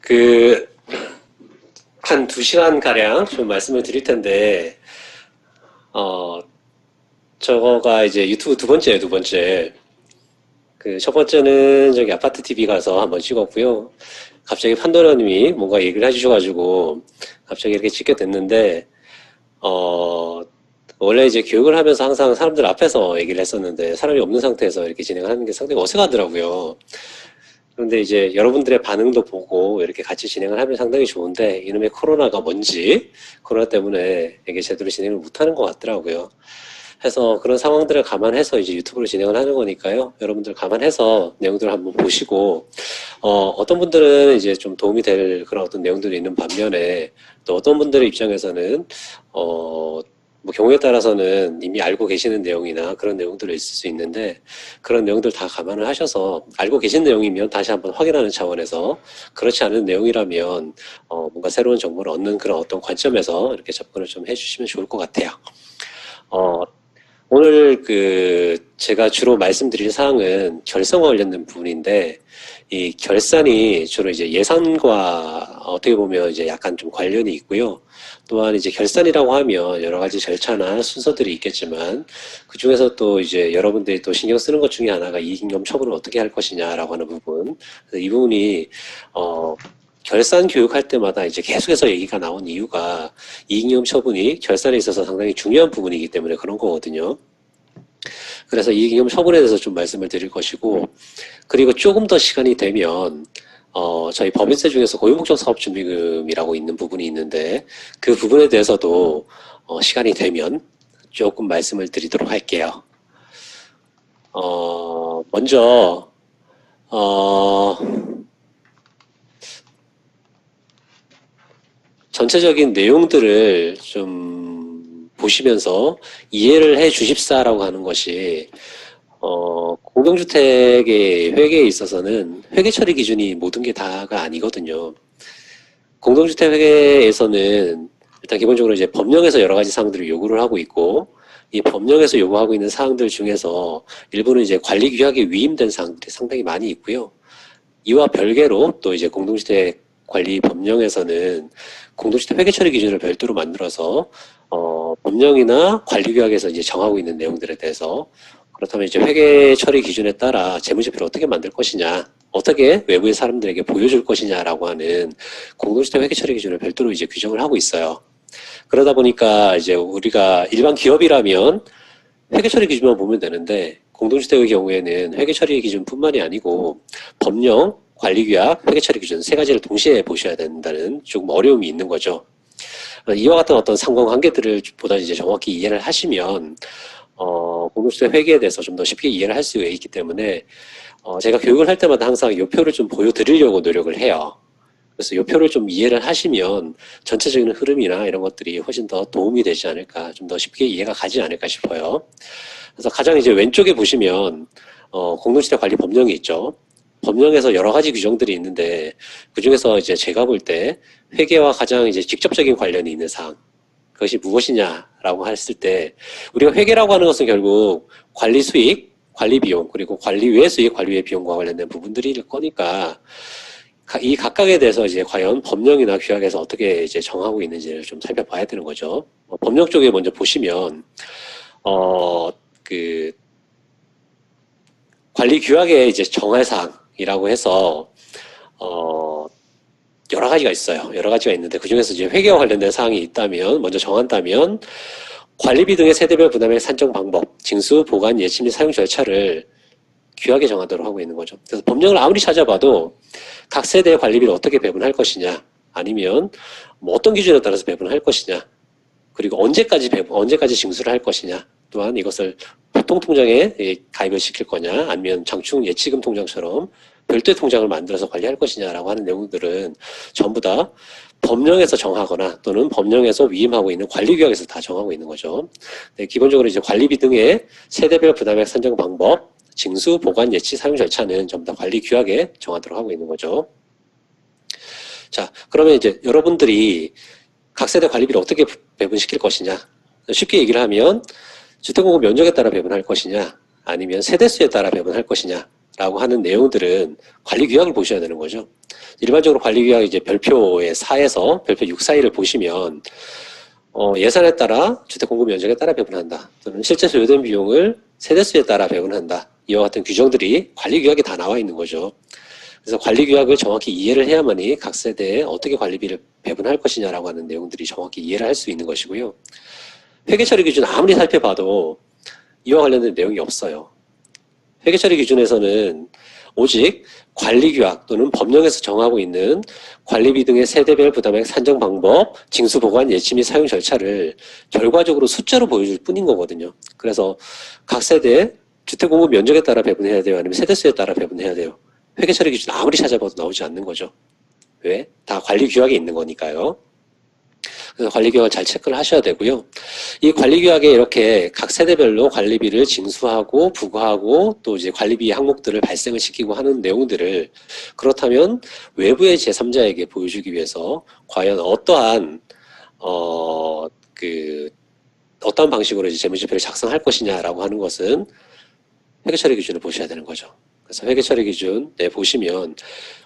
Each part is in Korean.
그, 한 두 시간 가량 좀 말씀을 드릴 텐데, 어, 저거가 이제 유튜브 두 번째예요, 두 번째. 그 첫 번째는 저기 아파트 TV 가서 한번 찍었고요. 갑자기 판도라님이 뭔가 얘기를 해주셔가지고 갑자기 이렇게 찍게 됐는데, 어, 원래 이제 교육을 하면서 항상 사람들 앞에서 얘기를 했었는데 사람이 없는 상태에서 이렇게 진행을 하는 게 상당히 어색하더라고요. 그런데 이제 여러분들의 반응도 보고 이렇게 같이 진행을 하면 상당히 좋은데 이놈의 코로나가 뭔지 코로나 때문에 이게 제대로 진행을 못하는 것 같더라고요. 해서 그런 상황들을 감안해서 이제 유튜브로 진행을 하는 거니까요. 여러분들 감안해서 내용들을 한번 보시고 어, 어떤 분들은 이제 좀 도움이 될 그런 어떤 내용들이 있는 반면에 또 어떤 분들의 입장에서는 어, 뭐 경우에 따라서는 이미 알고 계시는 내용이나 그런 내용들이 있을 수 있는데 그런 내용들 다 감안을 하셔서 알고 계신 내용이면 다시 한번 확인하는 차원에서 그렇지 않은 내용이라면 어, 뭔가 새로운 정보를 얻는 그런 어떤 관점에서 이렇게 접근을 좀 해주시면 좋을 것 같아요. 어, 오늘 그 제가 주로 말씀드릴 사항은 결성과 관련된 부분인데 이 결산이 주로 이제 예산과 어떻게 보면 이제 약간 좀 관련이 있고요. 또한 이제 결산이라고 하면 여러 가지 절차나 순서들이 있겠지만 그 중에서 또 이제 여러분들이 또 신경 쓰는 것 중에 하나가 이익잉여 처분을 어떻게 할 것이냐라고 하는 부분. 그래서 이 부분이 어 결산 교육할 때마다 이제 계속해서 얘기가 나온 이유가 이익잉여 처분이 결산에 있어서 상당히 중요한 부분이기 때문에 그런 거거든요. 그래서 이익잉여 처분에 대해서 좀 말씀을 드릴 것이고 그리고 조금 더 시간이 되면 어, 저희 법인세 중에서 고유목적 사업준비금이라고 있는 부분이 있는데 그 부분에 대해서도 어, 시간이 되면 조금 말씀을 드리도록 할게요. 어, 먼저 어, 전체적인 내용들을 좀 보시면서 이해를 해 주십사라고 하는 것이 어, 공동주택의 회계에 있어서는 회계 처리 기준이 모든 게 다가 아니거든요. 공동주택 회계에서는 일단 기본적으로 이제 법령에서 여러 가지 사항들을 요구를 하고 있고 이 법령에서 요구하고 있는 사항들 중에서 일부는 이제 관리 규약에 위임된 사항들이 상당히 많이 있고요. 이와 별개로 또 이제 공동주택 관리 법령에서는 공동주택 회계 처리 기준을 별도로 만들어서 어, 법령이나 관리 규약에서 이제 정하고 있는 내용들에 대해서 그렇다면 이제 회계 처리 기준에 따라 재무제표를 어떻게 만들 것이냐, 어떻게 외부의 사람들에게 보여줄 것이냐라고 하는 공동주택 회계 처리 기준을 별도로 이제 규정을 하고 있어요. 그러다 보니까 이제 우리가 일반 기업이라면 회계 처리 기준만 보면 되는데 공동주택의 경우에는 회계 처리 기준뿐만이 아니고 법령, 관리규약, 회계 처리 기준 세 가지를 동시에 보셔야 된다는 조금 어려움이 있는 거죠. 이와 같은 어떤 상관관계들을 보다 이제 정확히 이해를 하시면 어, 공동주택 회계에 대해서 좀 더 쉽게 이해를 할 수 있기 때문에 어, 제가 교육을 할 때마다 항상 이 표를 좀 보여드리려고 노력을 해요. 그래서 이 표를 좀 이해를 하시면 전체적인 흐름이나 이런 것들이 훨씬 더 도움이 되지 않을까, 좀 더 쉽게 이해가 가지 않을까 싶어요. 그래서 가장 이제 왼쪽에 보시면 어, 공동주택 관리 법령이 있죠. 법령에서 여러 가지 규정들이 있는데 그 중에서 이제 제가 볼 때 회계와 가장 이제 직접적인 관련이 있는 사항 그것이 무엇이냐라고 했을 때 우리가 회계라고 하는 것은 결국 관리 수익, 관리 비용 그리고 관리 외 수익, 관리 외 비용과 관련된 부분들이 거니까 가- 이 각각에 대해서 이제 과연 법령이나 규약에서 어떻게 이제 정하고 있는지를 좀 살펴봐야 되는 거죠. 어, 법령 쪽에 먼저 보시면 어그 관리 규약의 이제 정할 사항 이라고 해서 어 여러 가지가 있어요. 여러 가지가 있는데 그 중에서 이제 회계와 관련된 사항이 있다면 먼저 정한다면 관리비 등의 세대별 부담의 산정 방법, 징수, 보관, 예치 및 사용 절차를 규약에 정하도록 하고 있는 거죠. 그래서 법령을 아무리 찾아봐도 각 세대의 관리비를 어떻게 배분할 것이냐, 아니면 뭐 어떤 기준에 따라서 배분할 것이냐, 그리고 언제까지 배분, 언제까지 징수를 할 것이냐, 또한 이것을 보통 통장에 예, 가입을 시킬 거냐, 아니면 장충 예치금 통장처럼 별도의 통장을 만들어서 관리할 것이냐라고 하는 내용들은 전부 다 법령에서 정하거나 또는 법령에서 위임하고 있는 관리규약에서 다 정하고 있는 거죠. 네, 기본적으로 이제 관리비 등의 세대별 부담액 산정 방법, 징수, 보관, 예치, 사용 절차는 전부 다 관리규약에 정하도록 하고 있는 거죠. 자, 그러면 이제 여러분들이 각 세대 관리비를 어떻게 배분시킬 것이냐? 쉽게 얘기를 하면 주택공급 면적에 따라 배분할 것이냐, 아니면 세대수에 따라 배분할 것이냐, 라고 하는 내용들은 관리 규약을 보셔야 되는 거죠. 일반적으로 관리 규약 이제 별표의 4에서 별표 6 사이를 보시면 어, 예산에 따라 주택 공급 면적에 따라 배분한다. 또는 실제 소요된 비용을 세대수에 따라 배분한다. 이와 같은 규정들이 관리 규약에 다 나와 있는 거죠. 그래서 관리 규약을 정확히 이해를 해야만이 각 세대에 어떻게 관리비를 배분할 것이냐라고 하는 내용들이 정확히 이해를 할 수 있는 것이고요. 회계 처리 기준 아무리 살펴봐도 이와 관련된 내용이 없어요. 회계 처리 기준에서는 오직 관리 규약 또는 법령에서 정하고 있는 관리비 등의 세대별 부담액 산정 방법, 징수 보관 예치 및 사용 절차를 결과적으로 숫자로 보여줄 뿐인 거거든요. 그래서 각 세대의 주택 공급 면적에 따라 배분해야 돼요, 아니면 세대 수에 따라 배분해야 돼요. 회계 처리 기준 아무리 찾아봐도 나오지 않는 거죠. 왜? 다 관리 규약에 있는 거니까요. 그래서 관리 규약을 잘 체크를 하셔야 되고요. 이 관리 규약에 이렇게 각 세대별로 관리비를 징수하고 부과하고 또 이제 관리비 항목들을 발생을 시키고 하는 내용들을 그렇다면 외부의 제3자에게 보여주기 위해서 과연 어떠한 어그 어떤 방식으로 이제 재무제표를 작성할 것이냐라고 하는 것은 회계처리 기준을 보셔야 되는 거죠. 그래서 회계처리 기준에 보시면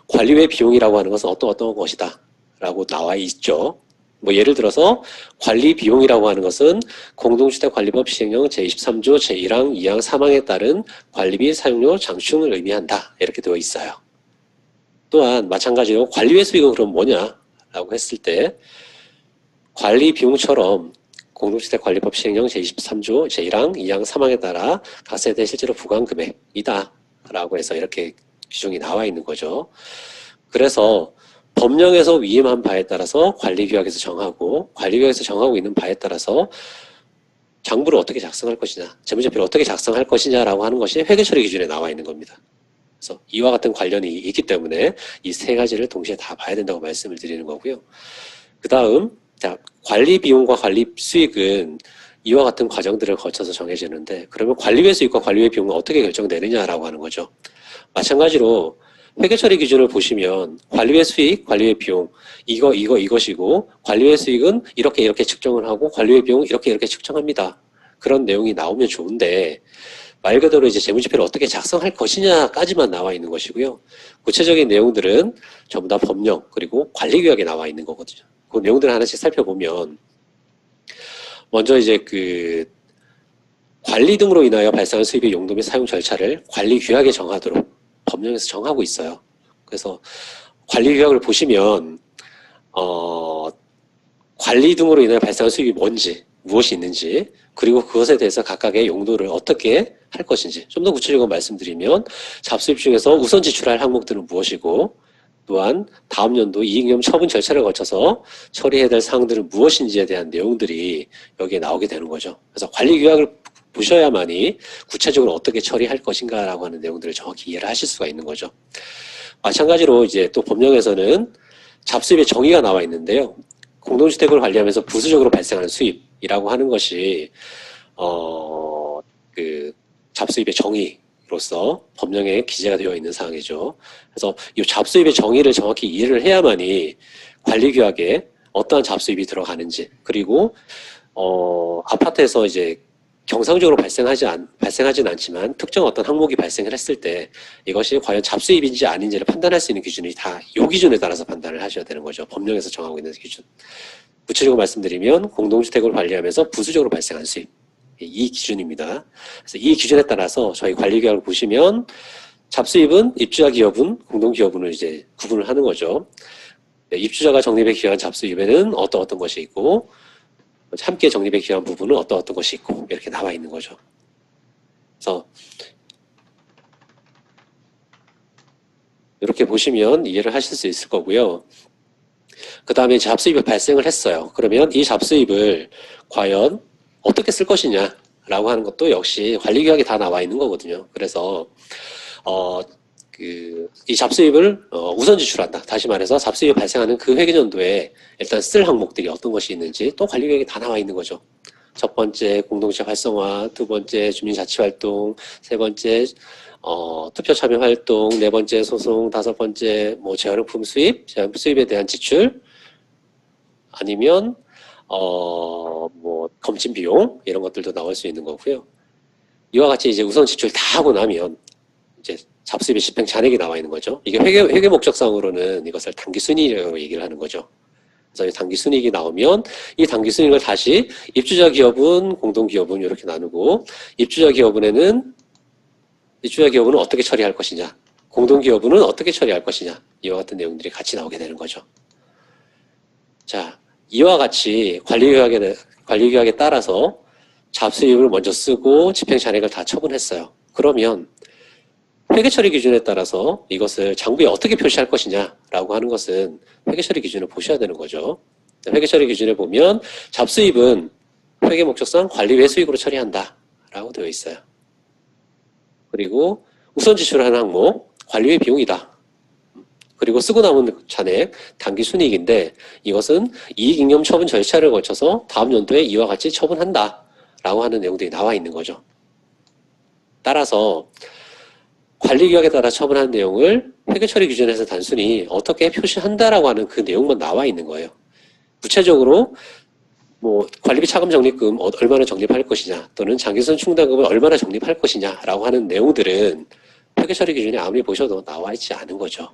관리외 비용이라고 하는 것은 어떤 어떤 것이다 라고 나와 있죠. 뭐 예를 들어서 관리 비용이라고 하는 것은 공동주택관리법 시행령 제23조 제1항 2항 3항에 따른 관리비 사용료 장충을 의미한다. 이렇게 되어 있어요. 또한 마찬가지로 관리외 수익은 그럼 뭐냐라고 했을 때 관리 비용처럼 공동주택관리법 시행령 제23조 제1항 2항 3항에 따라 각 세대 실제로 부과한 금액이다. 라고 해서 이렇게 규정이 나와 있는 거죠. 그래서 법령에서 위임한 바에 따라서 관리규약에서 정하고 관리규약에서 정하고 있는 바에 따라서 장부를 어떻게 작성할 것이냐, 재무제표를 어떻게 작성할 것이냐라고 하는 것이 회계처리 기준에 나와 있는 겁니다. 그래서 이와 같은 관련이 있기 때문에 이 세 가지를 동시에 다 봐야 된다고 말씀을 드리는 거고요. 그 다음, 자, 관리 비용과 관리 수익은 이와 같은 과정들을 거쳐서 정해지는데 그러면 관리외 수익과 관리외 비용은 어떻게 결정되느냐라고 하는 거죠. 마찬가지로 회계처리 기준을 보시면 관리외 수익, 관리외 비용 이거 이거 이것이고 관리외 수익은 이렇게 이렇게 측정을 하고 관리외 비용은 이렇게 이렇게 측정합니다. 그런 내용이 나오면 좋은데 말 그대로 이제 재무제표를 어떻게 작성할 것이냐까지만 나와 있는 것이고요. 구체적인 내용들은 전부 다 법령 그리고 관리규약에 나와 있는 거거든요. 그 내용들을 하나씩 살펴보면 먼저 이제 그 관리 등으로 인하여 발생한 수입의 용도 및 사용 절차를 관리 규약에 정하도록 법령에서 정하고 있어요. 그래서 관리 규약을 보시면 어 관리 등으로 인하여 발생한 수입이 뭔지 무엇이 있는지 그리고 그것에 대해서 각각의 용도를 어떻게 할 것인지 좀 더 구체적으로 말씀드리면 잡수입 중에서 우선 지출할 항목들은 무엇이고 또한 다음 연도 이익염 처분 절차를 거쳐서 처리해야 될 사항들은 무엇인지에 대한 내용들이 여기에 나오게 되는 거죠. 그래서 관리 규약을 보셔야만이 구체적으로 어떻게 처리할 것인가라고 하는 내용들을 정확히 이해를 하실 수가 있는 거죠. 마찬가지로 이제 또 법령에서는 잡수입의 정의가 나와 있는데요. 공동주택을 관리하면서 부수적으로 발생하는 수입이라고 하는 것이 어 그 잡수입의 정의로서 법령에 기재가 되어 있는 사항이죠. 그래서 이 잡수입의 정의를 정확히 이해를 해야만이 관리규약에 어떠한 잡수입이 들어가는지 그리고 어 아파트에서 이제 경상적으로 발생하지 않, 발생하진 않지만 특정 어떤 항목이 발생을 했을 때 이것이 과연 잡수입인지 아닌지를 판단할 수 있는 기준이 다이 기준에 따라서 판단을 하셔야 되는 거죠. 법령에서 정하고 있는 기준. 구체적으로 말씀드리면 공동주택을 관리하면서 부수적으로 발생한 수입. 이 기준입니다. 그래서 이 기준에 따라서 저희 관리계약을 보시면 잡수입은 입주자 기업은 공동기업은을 이제 구분을 하는 거죠. 네, 입주자가 적립에 기여한 잡수입에는 어떤 어떤 것이 있고 함께 적립에 기여한 부분은 어떤 어떤 것이 있고 이렇게 나와 있는 거죠. 그래서 이렇게 보시면 이해를 하실 수 있을 거고요. 그 다음에 잡수입이 발생을 했어요. 그러면 이 잡수입을 과연 어떻게 쓸 것이냐 라고 하는 것도 역시 관리규약에 다 나와 있는 거거든요. 그래서 어, 그, 이 잡수입을 어, 우선 지출한다. 다시 말해서 잡수입이 발생하는 그 회계년도에 일단 쓸 항목들이 어떤 것이 있는지 또 관리 계획에 다 나와 있는 거죠. 첫 번째 공동체 활성화, 두 번째 주민자치활동, 세 번째 어, 투표 참여 활동, 네 번째 소송, 다섯 번째 뭐 재활용품 수입, 재활용품 수입에 대한 지출, 아니면 어, 뭐 검진 비용 이런 것들도 나올 수 있는 거고요. 이와 같이 이제 우선 지출 다 하고 나면 이제 잡수입의 집행 잔액이 나와 있는 거죠. 이게 회계, 회계 목적상으로는 이것을 단기 순이익이라고 얘기를 하는 거죠. 그래서 이 단기 순이익이 나오면 이 단기 순이익을 다시 입주자 기업은 공동 기업은 이렇게 나누고 입주자 기업은에는 입주자 기업은 어떻게 처리할 것이냐, 공동 기업은 어떻게 처리할 것이냐 이와 같은 내용들이 같이 나오게 되는 거죠. 자, 이와 같이 관리 규약에 관리 규약에 따라서 잡수입을 먼저 쓰고 집행 잔액을 다 처분했어요. 그러면 회계 처리 기준에 따라서 이것을 장부에 어떻게 표시할 것이냐라고 하는 것은 회계 처리 기준을 보셔야 되는 거죠. 회계 처리 기준에 보면 잡수입은 회계 목적상 관리 외 수익으로 처리한다라고 되어 있어요. 그리고 우선 지출하는 항목 관리 외 비용이다. 그리고 쓰고 남은 잔액 단기 순이익인데 이것은 이익 잉여 처분 절차를 거쳐서 다음 연도에 이와 같이 처분한다라고 하는 내용들이 나와 있는 거죠. 따라서 관리 규약에 따라 처분한 내용을 회계 처리 기준에서 단순히 어떻게 표시한다라고 하는 그 내용만 나와 있는 거예요. 구체적으로 뭐 관리비 차감 적립금 어- 얼마나 적립할 것이냐 또는 장기선 충당금을 얼마나 적립할 것이냐라고 하는 내용들은 회계 처리 기준에 아무리 보셔도 나와 있지 않은 거죠.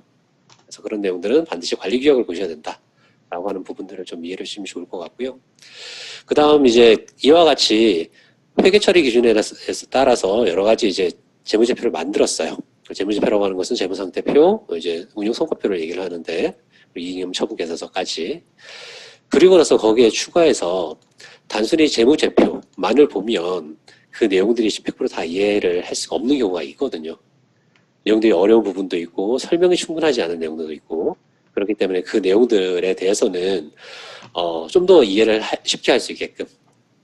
그래서 그런 내용들은 반드시 관리 규약을 보셔야 된다 라고 하는 부분들을 좀 이해를 해주시면 좋을 것 같고요. 그 다음 이제 이와 같이 회계 처리 기준에 따라서 여러 가지 이제 재무제표를 만들었어요. 그 재무제표라고 하는 것은 재무상태표, 이제 운용성과표를 얘기를 하는데 이익임 처분계산서까지 그리고 나서 거기에 추가해서 단순히 재무제표만을 보면 그 내용들이 100%다 이해를 할 수가 없는 경우가 있거든요. 내용들이 어려운 부분도 있고 설명이 충분하지 않은 내용들도 있고 그렇기 때문에 그 내용들에 대해서는 어, 좀 더 이해를 하- 쉽게 할 수 있게끔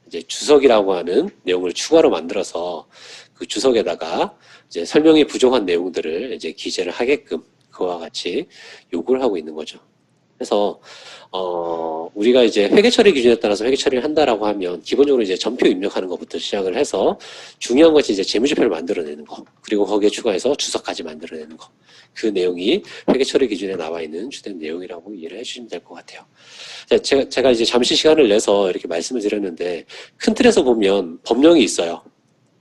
이제 주석이라고 하는 내용을 추가로 만들어서 그 주석에다가 이제 설명이 부족한 내용들을 이제 기재를 하게끔 그와 같이 요구를 하고 있는 거죠. 그래서 어 우리가 이제 회계 처리 기준에 따라서 회계 처리를 한다라고 하면 기본적으로 이제 전표 입력하는 것부터 시작을 해서 중요한 것이 이제 재무제표를 만들어내는 거 그리고 거기에 추가해서 주석까지 만들어내는 거 그 내용이 회계 처리 기준에 나와 있는 주된 내용이라고 이해를 해주시면 될 것 같아요. 자, 제가, 제가 이제 잠시 시간을 내서 이렇게 말씀을 드렸는데 큰 틀에서 보면 법령이 있어요.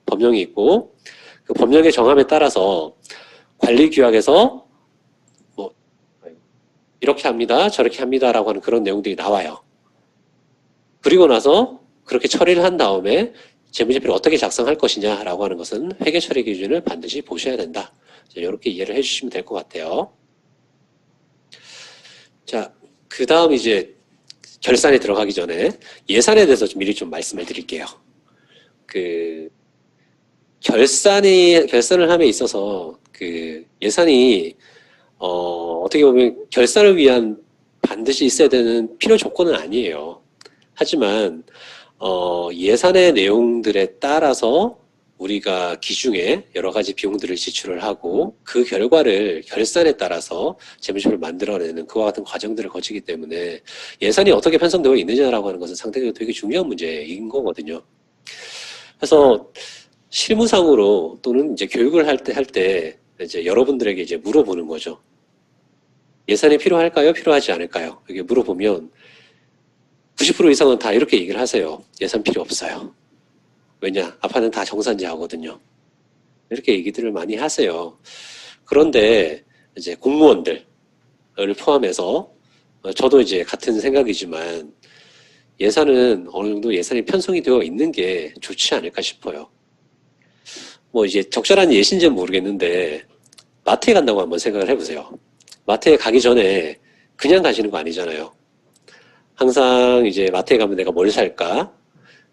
법령이 있고 그 법령의 정함에 따라서 관리 규약에서 뭐 이렇게 합니다, 저렇게 합니다라고 하는 그런 내용들이 나와요. 그리고 나서 그렇게 처리를 한 다음에 재무제표를 어떻게 작성할 것이냐라고 하는 것은 회계 처리 기준을 반드시 보셔야 된다. 이렇게 이해를 해주시면 될 것 같아요. 자, 그 다음 이제 결산에 들어가기 전에 예산에 대해서 좀 미리 좀 말씀을 드릴게요. 그 결산이 결산을 함에 있어서 그 예산이 어 어떻게 보면 결산을 위한 반드시 있어야 되는 필요 조건은 아니에요. 하지만 어 예산의 내용들에 따라서 우리가 기중에 여러 가지 비용들을 지출을 하고 그 결과를 결산에 따라서 재무제표를 만들어내는 그와 같은 과정들을 거치기 때문에 예산이 어떻게 편성되어 있느냐라고 하는 것은 상당히 되게 중요한 문제인 거거든요. 그래서 실무상으로 또는 이제 교육을 할 때 할 때 이제 여러분들에게 이제 물어보는 거죠. 예산이 필요할까요? 필요하지 않을까요? 이게 물어보면 90% 이상은 다 이렇게 얘기를 하세요. 예산 필요 없어요. 왜냐? 아파는 다 정산제 하거든요. 이렇게 얘기들을 많이 하세요. 그런데 이제 공무원들을 포함해서 어, 저도 이제 같은 생각이지만 예산은 어느 정도 예산이 편성이 되어 있는 게 좋지 않을까 싶어요. 뭐 이제 적절한 예신지는 모르겠는데 마트에 간다고 한번 생각을 해보세요. 마트에 가기 전에 그냥 가시는 거 아니잖아요. 항상 이제 마트에 가면 내가 뭘 살까?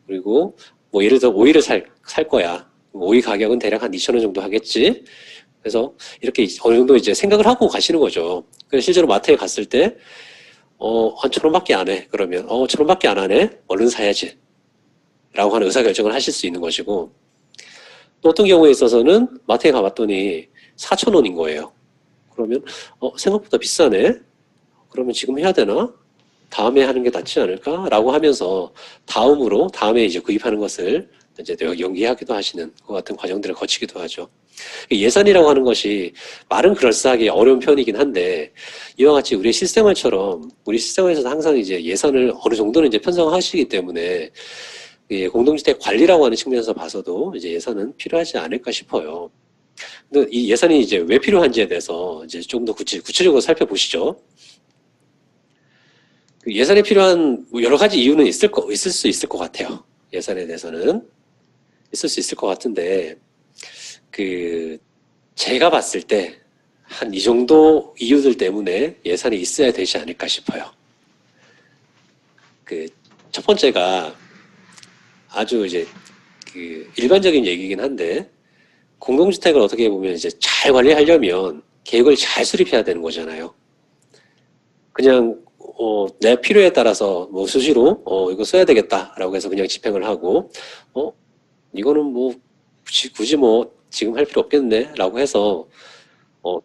그리고 뭐 예를 들어 오이를 살, 살 거야. 오이 가격은 대략 한 2천 원 정도 하겠지. 그래서 이렇게 어느 정도 이제 생각을 하고 가시는 거죠. 그래서 실제로 마트에 갔을 때 어, 한 천 원밖에 안 해. 그러면 어, 천 원밖에 안 하네. 얼른 사야지. 라고 하는 의사결정을 하실 수 있는 것이고 또 어떤 경우에 있어서는 마트에 가봤더니 4천 원인 거예요. 그러면 어, 생각보다 비싸네. 그러면 지금 해야 되나? 다음에 하는 게 낫지 않을까라고 하면서 다음으로 다음에 이제 구입하는 것을 이제 또 연기하기도 하시는 그 같은 과정들을 거치기도 하죠. 예산이라고 하는 것이 말은 그럴싸하게 어려운 편이긴 한데 이와 같이 우리 실생활처럼 우리 실생활에서 항상 이제 예산을 어느 정도는 이제 편성하시기 때문에 예, 공동주택 관리라고 하는 측면에서 봐서도 이제 예산은 필요하지 않을까 싶어요. 근데 이 예산이 이제 왜 필요한지에 대해서 이제 조금 더 구체, 구체적으로 살펴보시죠. 그 예산이 필요한 뭐 여러 가지 이유는 있을 거, 있을 수 있을 것 같아요. 예산에 대해서는. 있을 수 있을 것 같은데, 그, 제가 봤을 때, 한 이 정도 이유들 때문에 예산이 있어야 되지 않을까 싶어요. 그, 첫 번째가 아주 이제 그 일반적인 얘기긴 한데, 공동주택을 어떻게 보면 이제 잘 관리하려면 계획을 잘 수립해야 되는 거잖아요. 그냥 어, 내 필요에 따라서 뭐 수시로 어, 이거 써야 되겠다라고 해서 그냥 집행을 하고 어 이거는 뭐 굳이, 뭐 지금 할 필요 없겠네라고 해서 어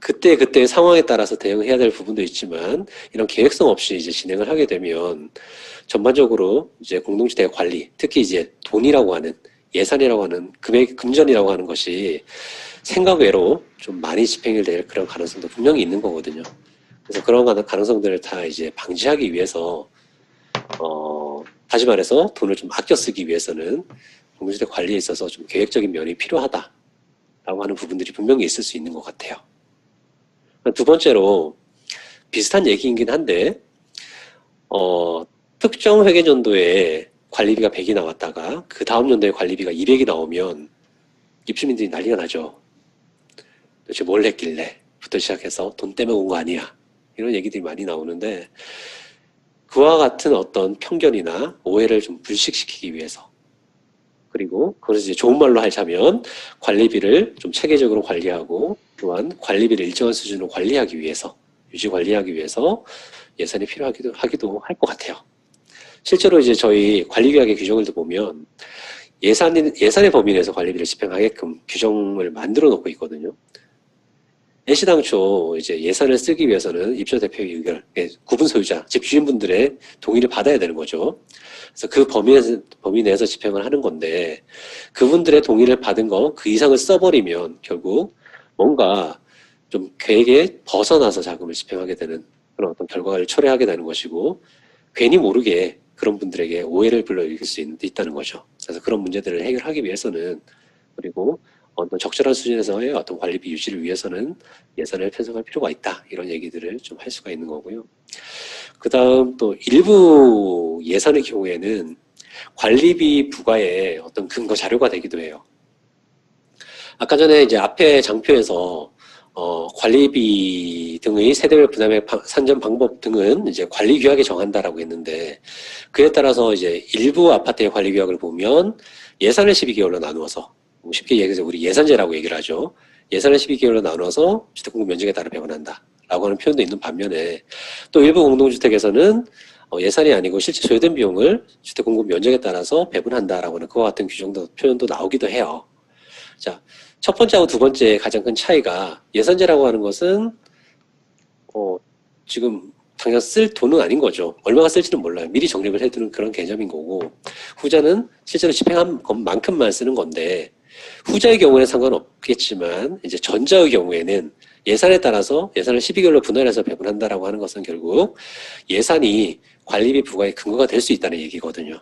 그때 그때 상황에 따라서 대응해야 될 부분도 있지만 이런 계획성 없이 이제 진행을 하게 되면 전반적으로 이제 공동주택 관리 특히 이제 돈이라고 하는 예산이라고 하는 금액 금전이라고 하는 것이 생각 외로 좀 많이 집행이 될 그런 가능성도 분명히 있는 거거든요. 그래서 그런 가능- 가능성들을 다 이제 방지하기 위해서 어 다시 말해서 돈을 좀 아껴 쓰기 위해서는 공동주택 관리에 있어서 좀 계획적인 면이 필요하다라고 하는 부분들이 분명히 있을 수 있는 것 같아요. 두 번째로 비슷한 얘기이긴 한데 어 특정 회계년도에 관리비가 100이 나왔다가 그 다음 연도에 관리비가 200이 나오면 입주민들이 난리가 나죠. 도대체 뭘 했길래? 부터 시작해서 돈 때문에 온 거 아니야. 이런 얘기들이 많이 나오는데 그와 같은 어떤 편견이나 오해를 좀 불식시키기 위해서 그리고 그것을 이제 좋은 말로 하자면 관리비를 좀 체계적으로 관리하고 또한 관리비를 일정한 수준으로 관리하기 위해서 유지 관리하기 위해서 예산이 필요하기도 하기도 할 것 같아요. 실제로 이제 저희 관리계약의 규정을 보면 예산 예산의 범위 내에서 관리비를 집행하게끔 규정을 만들어 놓고 있거든요. 애시당초 이제 예산을 쓰기 위해서는 입주 대표의 의결, 예, 구분 소유자, 집 주인분들의 동의를 받아야 되는 거죠. 그래서 그 범위 범위 내에서 집행을 하는 건데 그분들의 동의를 받은 거 그 이상을 써버리면 결국 뭔가 좀 계획에 벗어나서 자금을 집행하게 되는 그런 어떤 결과를 초래하게 되는 것이고 괜히 모르게 그런 분들에게 오해를 불러일으킬 수 있, 있다는 거죠. 그래서 그런 문제들을 해결하기 위해서는 그리고 어떤 적절한 수준에서의 어떤 관리비 유지를 위해서는 예산을 편성할 필요가 있다. 이런 얘기들을 좀 할 수가 있는 거고요. 그 다음 또 일부 예산의 경우에는 관리비 부과의 어떤 근거 자료가 되기도 해요. 아까 전에 이제 앞에 장표에서 어, 관리비 등의 세대별 부담의 방- 산정 방법 등은 이제 관리 규약에 정한다라고 했는데 그에 따라서 이제 일부 아파트의 관리 규약을 보면 예산을 12개월로 나누어서 뭐 쉽게 얘기해서 우리 예산제라고 얘기를 하죠. 예산을 12개월로 나눠서 주택공급 면적에 따라 배분한다. 라고 하는 표현도 있는 반면에 또 일부 공동주택에서는 어, 예산이 아니고 실제 소요된 비용을 주택공급 면적에 따라서 배분한다라고 하는 그와 같은 규정도 표현도 나오기도 해요. 자, 첫 번째하고 두 번째 가장 큰 차이가 예산제라고 하는 것은 어, 지금 당장 쓸 돈은 아닌 거죠. 얼마가 쓸지는 몰라요. 미리 정립을 해두는 그런 개념인 거고 후자는 실제로 집행한 것만큼만 쓰는 건데 후자의 경우에는 상관없겠지만 이제 전자의 경우에는 예산에 따라서 예산을 12개월로 분할해서 배분한다라고 하는 것은 결국 예산이 관리비 부과의 근거가 될 수 있다는 얘기거든요.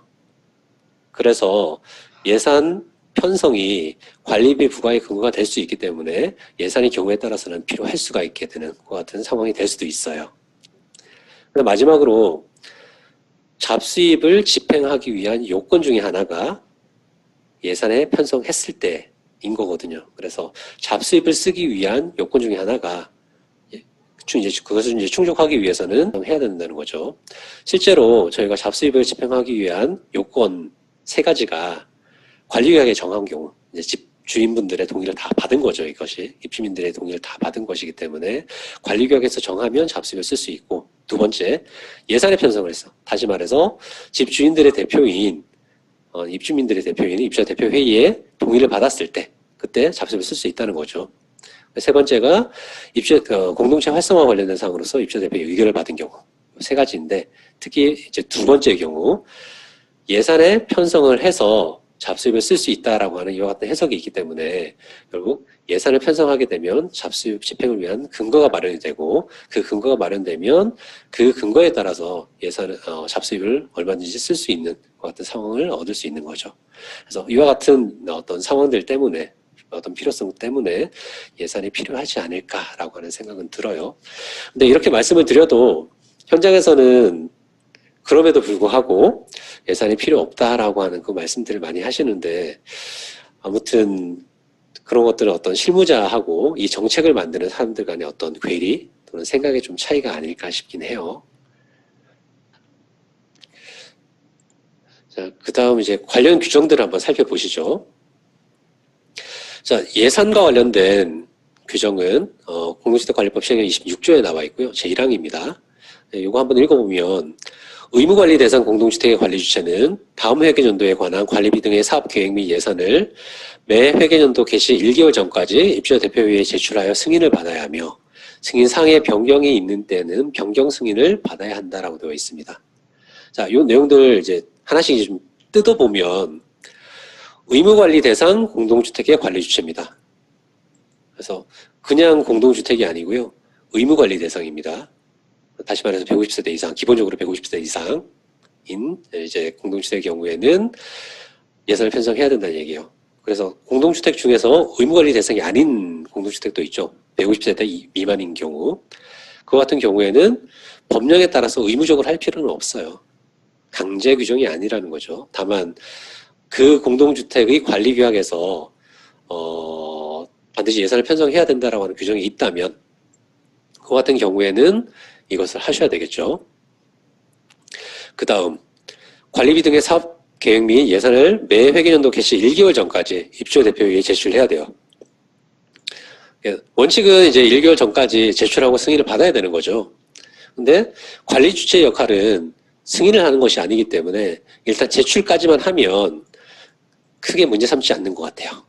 그래서 예산 편성이 관리비 부과의 근거가 될 수 있기 때문에 예산의 경우에 따라서는 필요할 수가 있게 되는 것 같은 상황이 될 수도 있어요. 마지막으로 잡수입을 집행하기 위한 요건 중에 하나가 예산에 편성했을 때인 거거든요. 그래서 잡수입을 쓰기 위한 요건 중에 하나가 그것을 이제 충족하기 위해서는 해야 된다는 거죠. 실제로 저희가 잡수입을 집행하기 위한 요건 세 가지가 관리계약에 정한 경우 이제 집 주인분들의 동의를 다 받은 거죠. 이것이 입주민들의 동의를 다 받은 것이기 때문에 관리계약에서 정하면 잡수입을 쓸 수 있고 두 번째 예산에 편성을 했어. 다시 말해서 집 주인들의 대표인 어, 입주민들의 대표인 입주자 대표 회의에 동의를 받았을 때 그때 잡수입을 쓸 수 있다는 거죠. 세 번째가 입주 어, 공동체 활성화 관련된 사항으로서 입주자 대표의 의결을 받은 경우 세 가지인데 특히 이제 두 번째 경우 예산에 편성을 해서 잡수입을 쓸 수 있다라고 하는 이와 같은 해석이 있기 때문에 결국 예산을 편성하게 되면 잡수입 집행을 위한 근거가 마련이 되고 그 근거가 마련되면 그 근거에 따라서 예산 어, 잡수입을 얼마든지 쓸 수 있는 것 같은 상황을 얻을 수 있는 거죠. 그래서 이와 같은 어떤 상황들 때문에 어떤 필요성 때문에 예산이 필요하지 않을까라고 하는 생각은 들어요. 근데 이렇게 말씀을 드려도 현장에서는 그럼에도 불구하고 예산이 필요 없다라고 하는 그 말씀들을 많이 하시는데 아무튼 그런 것들은 어떤 실무자하고 이 정책을 만드는 사람들 간의 어떤 괴리 또는 생각의 좀 차이가 아닐까 싶긴 해요. 자, 그 다음 이제 관련 규정들을 한번 살펴보시죠. 자, 예산과 관련된 규정은 어, 공동주택관리법 시행령 26조에 나와 있고요. 제1항입니다. 네, 이거 한번 읽어보면 의무관리 대상 공동주택의 관리 주체는 다음 회계연도에 관한 관리비 등의 사업 계획 및 예산을 매 회계연도 개시 1개월 전까지 입주자 대표회의에 제출하여 승인을 받아야 하며 승인 상의 변경이 있는 때는 변경 승인을 받아야 한다라고 되어 있습니다. 자, 이 내용들 이제 하나씩 좀 뜯어보면 의무관리 대상 공동주택의 관리 주체입니다. 그래서 그냥 공동주택이 아니고요. 의무관리 대상입니다. 다시 말해서 150세대 이상, 기본적으로 150세대 이상인 이제 공동주택의 경우에는 예산을 편성해야 된다는 얘기예요. 그래서 공동주택 중에서 의무관리 대상이 아닌 공동주택도 있죠. 150세대 이- 미만인 경우. 그 같은 경우에는 법령에 따라서 의무적으로 할 필요는 없어요. 강제 규정이 아니라는 거죠. 다만 그 공동주택의 관리 규약에서 어, 반드시 예산을 편성해야 된다라고 하는 규정이 있다면 그 같은 경우에는 이것을 하셔야 되겠죠. 그 다음 관리비 등의 사업 계획 및 예산을 매 회계연도 개시 1개월 전까지 입주자 대표회의에 제출해야 돼요. 예, 원칙은 이제 1개월 전까지 제출하고 승인을 받아야 되는 거죠. 근데 관리 주체 역할은 승인을 하는 것이 아니기 때문에 일단 제출까지만 하면 크게 문제 삼지 않는 것 같아요.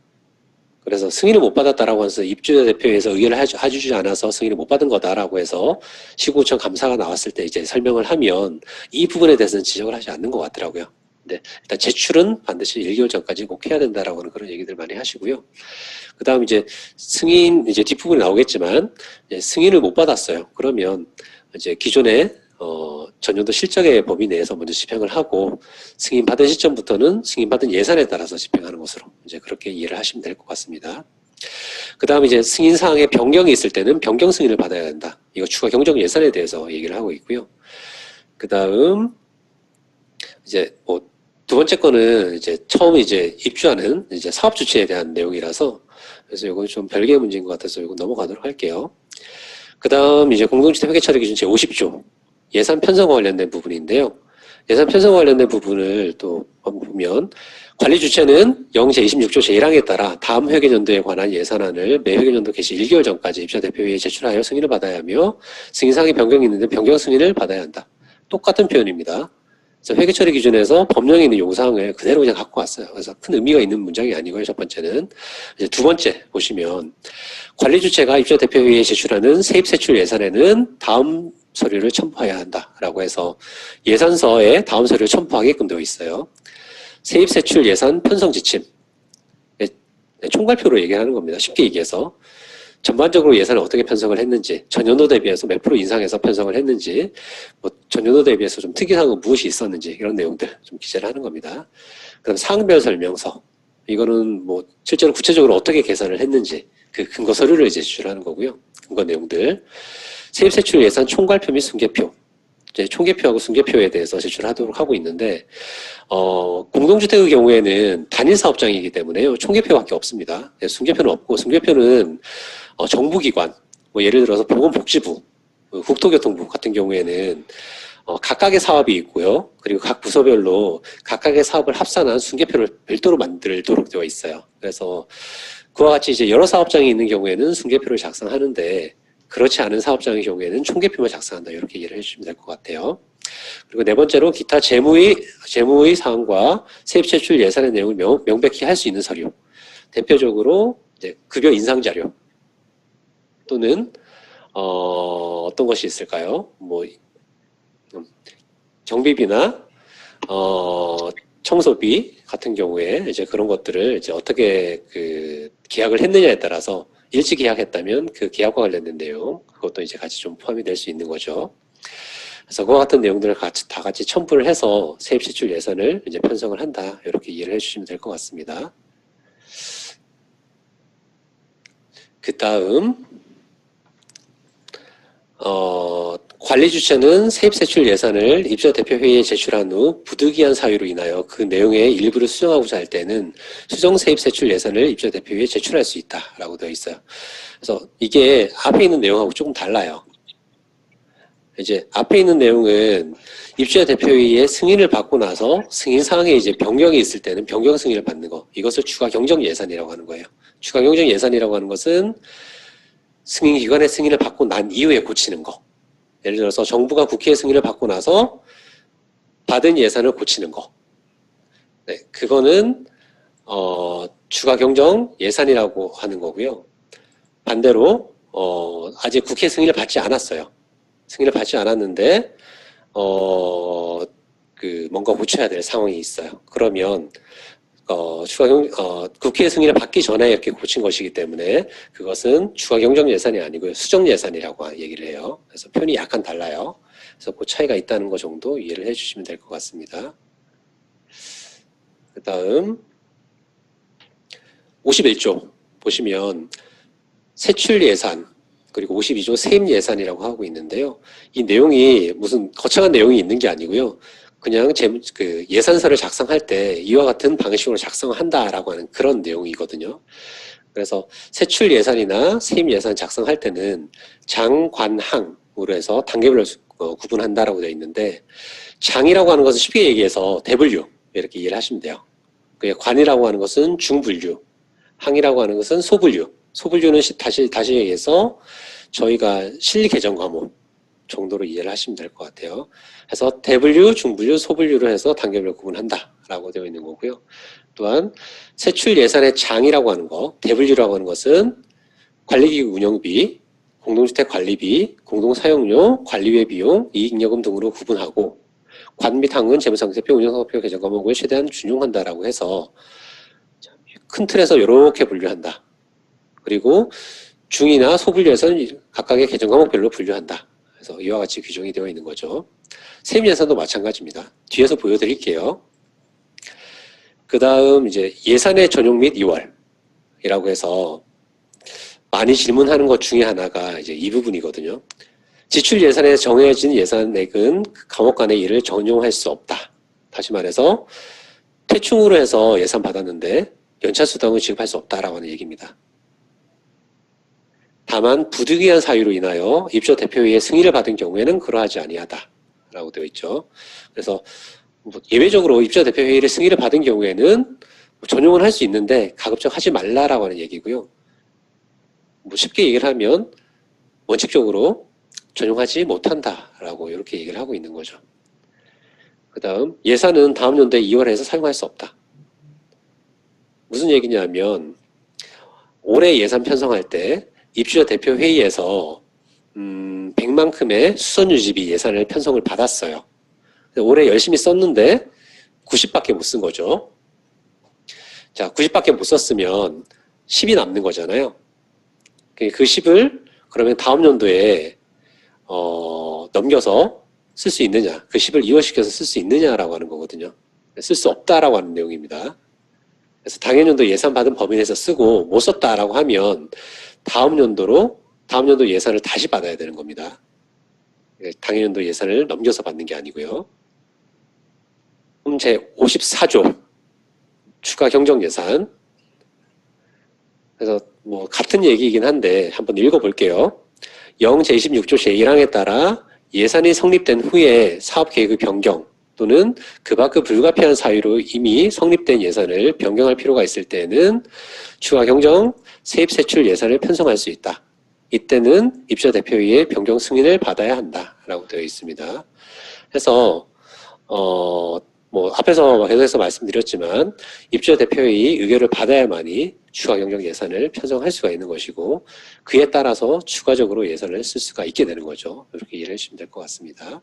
그래서 승인을 못 받았다라고 해서 입주자 대표에서 해주- 해주지 않아서 승인을 못 받은 거다라고 해서 시구청 감사가 나왔을 때 이제 설명을 하면 이 부분에 대해서는 지적을 하지 않는 것 같더라고요. 근데 일단 제출은 반드시 1개월 전까지 꼭 해야 된다라고 하는 그런 얘기들 많이 하시고요. 그 다음 이제 승인, 이제 뒷부분에 나오겠지만, 이제 승인을 못 받았어요. 그러면 이제 기존에 어, 전년도 실적의 범위 내에서 먼저 집행을 하고 승인 받은 시점부터는 승인 받은 예산에 따라서 집행하는 것으로 이제 그렇게 이해를 하시면 될 것 같습니다. 그 다음 이제 승인 사항에 변경이 있을 때는 변경 승인을 받아야 된다. 이거 추가 경정 예산에 대해서 얘기를 하고 있고요. 그 다음 이제 뭐 두 번째 거는 이제 처음 이제 입주하는 이제 사업 주체에 대한 내용이라서 그래서 이건 좀 별개의 문제인 것 같아서 이거 넘어가도록 할게요. 그 다음 이제 공동주택 회계 처리 기준 제 50조 예산 편성과 관련된 부분인데요. 예산 편성과 관련된 부분을 또 보면 관리 주체는 영 제 26조 제1항에 따라 다음 회계연도에 관한 예산안을 매 회계연도 개시 1개월 전까지 입주자 대표회의에 제출하여 승인을 받아야 하며 승인상의 변경이 있는데 변경 승인을 받아야 한다. 똑같은 표현입니다. 그래서 회계 처리 기준에서 법령에 있는 요상을 그대로 그냥 갖고 왔어요. 그래서 큰 의미가 있는 문장이 아니고요. 첫 번째는 이제 두 번째 보시면 관리 주체가 입주자 대표회의에 제출하는 세입 세출 예산에는 다음 서류를 첨부해야 한다라고 해서 예산서에 다음 서류를 첨부하게끔 되어 있어요. 세입 세출 예산 편성 지침 네, 네, 총괄표로 얘기하는 겁니다. 쉽게 얘기해서 전반적으로 예산을 어떻게 편성을 했는지 전년도 대비해서 몇 프로 인상해서 편성을 했는지 뭐 전년도 대비해서 좀 특이사항은 무엇이 있었는지 이런 내용들 좀 기재를 하는 겁니다. 그 다음 사항별 설명서 이거는 뭐 실제로 구체적으로 어떻게 계산을 했는지 그 근거 서류를 이제 제출하는 거고요. 근거 내용들 세입 세출 예산 총괄표 및 순계표 이제 총계표하고 순계표에 대해서 제출하도록 하고 있는데 어, 공동주택의 경우에는 단일 사업장이기 때문에요. 총계표밖에 없습니다. 네, 순계표는 없고 순계표는 어, 정부기관, 뭐 예를 들어서 보건복지부, 어, 국토교통부 같은 경우에는 어, 각각의 사업이 있고요. 그리고 각 부서별로 각각의 사업을 합산한 순계표를 별도로 만들도록 되어 있어요. 그래서 그와 같이 이제 여러 사업장이 있는 경우에는 순계표를 작성하는데 그렇지 않은 사업장의 경우에는 총계표만 작성한다. 이렇게 이해를 해주시면 될 것 같아요. 그리고 네 번째로 기타 재무의 재무의 사항과 세입 제출 예산의 내용을 명, 명백히 할 수 있는 서류. 대표적으로 이제 급여 인상 자료 또는 어, 어떤 것이 있을까요? 뭐 음, 경비비나 어, 청소비 같은 경우에 이제 그런 것들을 이제 어떻게 그 계약을 했느냐에 따라서 일찍 계약했다면 그 계약과 관련된 내용 그것도 이제 같이 좀 포함이 될 수 있는 거죠. 그래서 그와 같은 내용들을 같이 다 같이 첨부를 해서 세입 지출 예산을 이제 편성을 한다 이렇게 이해를 해주시면 될 것 같습니다. 그 다음 어, 관리 주체는 세입세출 예산을 입주자 대표회의에 제출한 후 부득이한 사유로 인하여 그 내용의 일부를 수정하고자 할 때는 수정 세입세출 예산을 입주자 대표회의에 제출할 수 있다라고 되어 있어요. 그래서 이게 앞에 있는 내용하고 조금 달라요. 이제 앞에 있는 내용은 입주자 대표회의의 승인을 받고 나서 승인 사항에 이제 변경이 있을 때는 변경 승인을 받는 거. 이것을 추가 경정 예산이라고 하는 거예요. 추가 경정 예산이라고 하는 것은 승인 기관의 승인을 받고 난 이후에 고치는 거. 예를 들어서 정부가 국회의 승인을 받고 나서 받은 예산을 고치는 거. 네, 그거는 어, 추가 경정 예산이라고 하는 거고요. 반대로 어, 아직 국회 승인을 받지 않았어요. 승인을 받지 않았는데 어, 그 뭔가 고쳐야 될 상황이 있어요. 그러면 어, 추가 경, 어, 국회 승인을 받기 전에 이렇게 고친 것이기 때문에 그것은 추가 경정 예산이 아니고요. 수정 예산이라고 얘기를 해요. 그래서 표현이 약간 달라요. 그래서 그 차이가 있다는 것 정도 이해를 해 주시면 될 것 같습니다. 그 다음 51조 보시면 세출 예산 그리고 52조 세입 예산이라고 하고 있는데요. 이 내용이 무슨 거창한 내용이 있는 게 아니고요. 그냥 재, 그 예산서를 작성할 때 이와 같은 방식으로 작성한다라고 하는 그런 내용이거든요. 그래서 세출 예산이나 세입 예산 작성할 때는 장관항으로 해서 단계별로 수- 어, 구분한다라고 되어 있는데 장이라고 하는 것은 쉽게 얘기해서 대분류 이렇게 이해를 하시면 돼요. 그 관이라고 하는 것은 중분류, 항이라고 하는 것은 소분류. 소분류는 시- 다시 다시 얘기해서 저희가 실리 개정 과목 정도로 이해를 하시면 될 것 같아요. 그래서 대분류, 중분류, 소분류로 해서 단계별로 구분한다라고 되어 있는 거고요. 또한 세출 예산의 장이라고 하는 거, 대분류라고 하는 것은 관리기구 운영비, 공동주택 관리비, 공동사용료, 관리외 비용, 이익여금 등으로 구분하고 관 및 항은 재무상태표, 운영성표 개정 과목을 최대한 준용한다라고 해서 큰 틀에서 이렇게 분류한다. 그리고 중이나 소분류에서는 각각의 개정 과목별로 분류한다. 그래서 이와 같이 규정이 되어 있는 거죠. 세입 예산도 마찬가지입니다. 뒤에서 보여드릴게요. 그 다음 이제 예산의 전용 및 이월이라고 해서 많이 질문하는 것 중에 하나가 이제 이 부분이거든요. 지출 예산에 정해진 예산액은 그 과목 간의 일을 전용할 수 없다. 다시 말해서 퇴충으로 해서 예산 받았는데 연차 수당을 지급할 수 없다라고 하는 얘기입니다. 다만 부득이한 사유로 인하여 입주 대표회의 승인을 받은 경우에는 그러하지 아니하다라고 되어 있죠. 그래서 뭐 예외적으로 입주 대표회의를 승인을 받은 경우에는 뭐 전용은 할 수 있는데 가급적 하지 말라라고 하는 얘기고요. 뭐 쉽게 얘기를 하면 원칙적으로 전용하지 못한다라고 이렇게 얘기를 하고 있는 거죠. 그 다음 예산은 다음 연도에 2월에서 사용할 수 없다. 무슨 얘기냐면 올해 예산 편성할 때 입주자 대표 회의에서 음, 100만큼의 수선 유지비 예산을 편성을 받았어요. 올해 열심히 썼는데 90밖에 못 쓴 거죠. 자, 90밖에 못 썼으면 10이 남는 거잖아요. 그 10을 그러면 다음 연도에 어, 넘겨서 쓸 수 있느냐, 그 10을 이월시켜서 쓸 수 있느냐라고 하는 거거든요. 쓸 수 없다라고 하는 내용입니다. 그래서 당연 연도 예산 받은 범위 내에서 쓰고 못 썼다라고 하면 다음 연도로 다음 연도 예산을 다시 받아야 되는 겁니다. 예, 당연 연도 예산을 넘겨서 받는 게 아니고요. 그럼 제 54조 추가 경정 예산. 그래서 뭐 같은 얘기이긴 한데 한번 읽어볼게요. 0 제26조 제1항에 따라 예산이 성립된 후에 사업 계획의 변경 또는 그 밖의 불가피한 사유로 이미 성립된 예산을 변경할 필요가 있을 때에는 추가 경정 세입 세출 예산을 편성할 수 있다. 이때는 입주자 대표회의의 변경 승인을 받아야 한다라고 되어 있습니다. 그래서 어, 뭐 앞에서 계속해서 말씀드렸지만 입주자 대표회의 의결을 받아야만이 추가 경정 예산을 편성할 수가 있는 것이고 그에 따라서 추가적으로 예산을 쓸 수가 있게 되는 거죠. 이렇게 이해를 해주시면 될 것 같습니다.